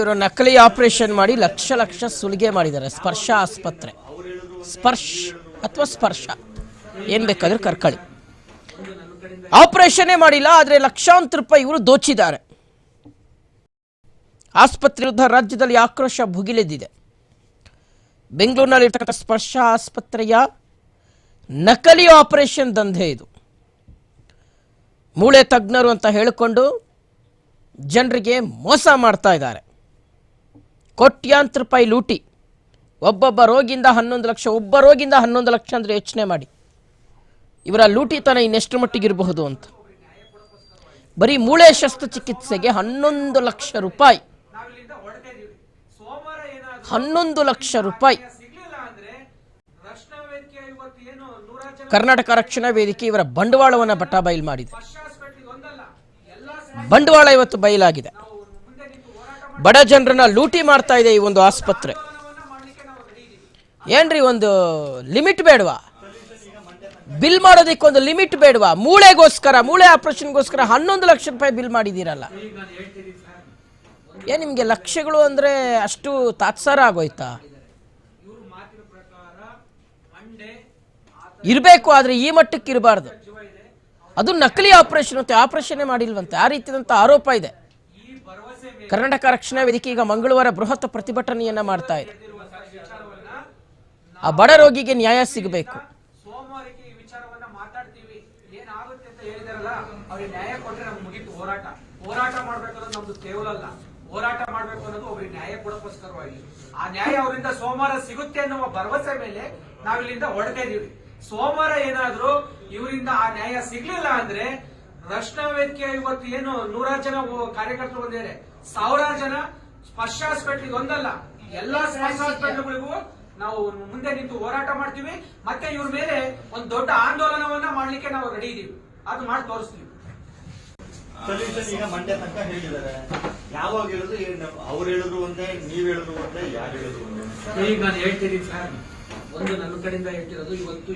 ಇವರು ನಕಲಿ ಆಪರೇಷನ್ ಮಾಡಿ ಲಕ್ಷ ಲಕ್ಷ ಸುಲಿಗೆ ಮಾಡಿದ್ದಾರೆ. ಸ್ಪರ್ಶ ಆಸ್ಪತ್ರೆ. ಸ್ಪರ್ಶ್ ಅಥವಾ ಸ್ಪರ್ಶ. ಏನ್ ಬೇಕಾದ್ರೂ ಕರ್ಕಳಿ ಆಪರೇಷನ್ನೇ ಮಾಡಿಲ್ಲ, ಆದರೆ ಲಕ್ಷಾಂತರ ರೂಪಾಯಿ ಇವರು ದೋಚಿದ್ದಾರೆ. ಆಸ್ಪತ್ರೆ ವಿರುದ್ಧ ರಾಜ್ಯದಲ್ಲಿ ಆಕ್ರೋಶ ಭುಗಿಲೆದ್ದಿದೆ. ಬೆಂಗಳೂರಿನಲ್ಲಿರ್ತಕ್ಕಂಥ ಸ್ಪರ್ಶ ಆಸ್ಪತ್ರೆಯ ನಕಲಿ ಆಪರೇಷನ್ ದಂಧೆ ಇದು. ಮೂಳೆ ತಜ್ಞರು ಅಂತ ಹೇಳಿಕೊಂಡು ಜನರಿಗೆ ಮೋಸ ಮಾಡ್ತಾ ಇದ್ದಾರೆ. ಕೋಟ್ಯಾಂತರ ರೂಪಾಯಿ ಲೂಟಿ. ಒಬ್ಬೊಬ್ಬ ರೋಗಿಂದ ಹನ್ನೊಂದು ಲಕ್ಷ, ಒಬ್ಬ ರೋಗಿಂದ ಹನ್ನೊಂದು ಲಕ್ಷ ಅಂದರೆ ಯೋಚನೆ ಮಾಡಿ. ಇವರ ಲೂಟಿತನ ಇನ್ನೆಷ್ಟು ಮಟ್ಟಿಗಿರಬಹುದು ಅಂತ. ಬರೀ ಮೂಳೆ ಶಸ್ತ್ರಚಿಕಿತ್ಸೆಗೆ ಹನ್ನೊಂದು ಲಕ್ಷ ರೂಪಾಯಿ. ಹನ್ನೊಂದು ಲಕ್ಷ ರೂಪಾಯಿ. ಕರ್ನಾಟಕ ರಕ್ಷಣಾ ವೇದಿಕೆ ಇವರ ಬಂಡವಾಳವನ್ನು ಬಟಾಬೈಲ್ ಮಾಡಿದೆ. ಬಂಡವಾಳ ಇವತ್ತು ಬಯಲಾಗಿದೆ ನಾವು ಮುಂದೆ ನಿಂತು ಹೋರಾಟ ಬಡ ಜನರನ್ನ ಲೂಟಿ ಮಾಡ್ತಾ ಇದೆ ಈ ಒಂದು ಆಸ್ಪತ್ರೆ. ಏನ್ರಿ ಒಂದು ಲಿಮಿಟ್ ಬೇಡವಾ? ಬಿಲ್ ಮಾಡೋದಕ್ಕೆ ಒಂದು ಲಿಮಿಟ್ ಬೇಡವಾ? ಮೂಳೆಗೋಸ್ಕರ, ಮೂಳೆ ಆಪರೇಷನ್ಗೋಸ್ಕರ ಹನ್ನೊಂದು ಲಕ್ಷ ರೂಪಾಯಿ ಬಿಲ್ ಮಾಡಿದ್ದೀರಲ್ಲ ಏನ್ ನಿಮಗೆ ಲಕ್ಷಗಳು ಅಂದ್ರೆ ಅಷ್ಟು ತಾತ್ಸಾರ ಆಗೋಯ್ತಾ? ಇರಬೇಕು ಆದ್ರೆ ಈ ಮಟ್ಟಕ್ಕೆ ಇರಬಾರ್ದು. ಅದು ನಕಲಿ ಆಪರೇಷನ್ ಅಂತೆ ಆಪರೇಷನ್ ಮಾಡಿಲ್ವಂತೆ. ಆ ರೀತಿಯಾದಂಥ ಆರೋಪ ಇದೆ. ಕರ್ನಾಟಕ ರಕ್ಷಣಾ ವೇದಿಕೆ ಈಗ ಮಂಗಳವಾರ ಬೃಹತ್ ಪ್ರತಿಭಟನೆಯನ್ನ ಮಾಡ್ತಾ ಇದೆ. ಆ ಬಡ ರೋಗಿಗೆ ನ್ಯಾಯ ಸಿಗಬೇಕು. ಹೋರಾಟ. ಮಾಡ್ಬೇಕು ಅನ್ನೋದು ಒಬ್ಬರಿಗೆ ನ್ಯಾಯ ಆ ನ್ಯಾಯ ಅವರಿಂದ ಸೋಮವಾರ ಸಿಗುತ್ತೆ ಅನ್ನುವ ಭರವಸೆ ಮೇಲೆ ನಾವಿಲ್ಲಿಂದ ಹೊರಡ್ತಾ ಇದೀವಿ. ಸೋಮವಾರ ಏನಾದ್ರೂ ಇವರಿಂದ ಆ ನ್ಯಾಯ ಸಿಗ್ಲಿಲ್ಲ ಅಂದ್ರೆ ರಕ್ಷಣಾ ವೇದಿಕೆ ಇವತ್ತು ಏನು ನೂರಾರು ಜನ ಕಾರ್ಯಕರ್ತರು ಬಂದಿದ್ದಾರೆ. ಸಾವಿರಾರು ಜನ ಸ್ಪರ್ಶ ಹಾಸ್ಪಿಟಲ್ ಒಂದಲ್ಲ ಎಲ್ಲಾ ಸ್ಪರ್ಶ ಹಾಸ್ಪಿಟಲ್ಗಳಿಗೂ ನಾವು ಮುಂದೆ ನಿಂತು ಹೋರಾಟ ಮಾಡ್ತೀವಿ. ಮತ್ತೆ ಇವ್ರ ಮೇಲೆ ಒಂದು ದೊಡ್ಡ ಆಂದೋಲನವನ್ನ ಮಾಡ್ಲಿಕ್ಕೆ ನಾವು ರೆಡಿ ಇದೀವಿ. ಅದು ಮಾಡಿ ತೋರಿಸ್ತೀವಿ. ಸೊಲ್ಯೂಷನ್ ಈಗ ಮಂಡ್ಯ ತನಕ ಹೇಳಿದ್ದಾರೆ. ಯಾವಾಗ ಹೇಳಿದ್ರು ಅವ್ರು ಹೇಳಿದ್ರು ಒಂದೇ ನೀವ್ ಹೇಳಿದ್ರು ಒಂದೇ ಯಾರು ಹೇಳಿದ್ರು ಒಂದೇ? ಈಗ ನಾನು ಹೇಳ್ತೀನಿ ಸರ್ ಒಂದು ನನ್ನ ಕಡೆಯಿಂದ ಹೇಳ್ತಿರೋದು ಇವತ್ತು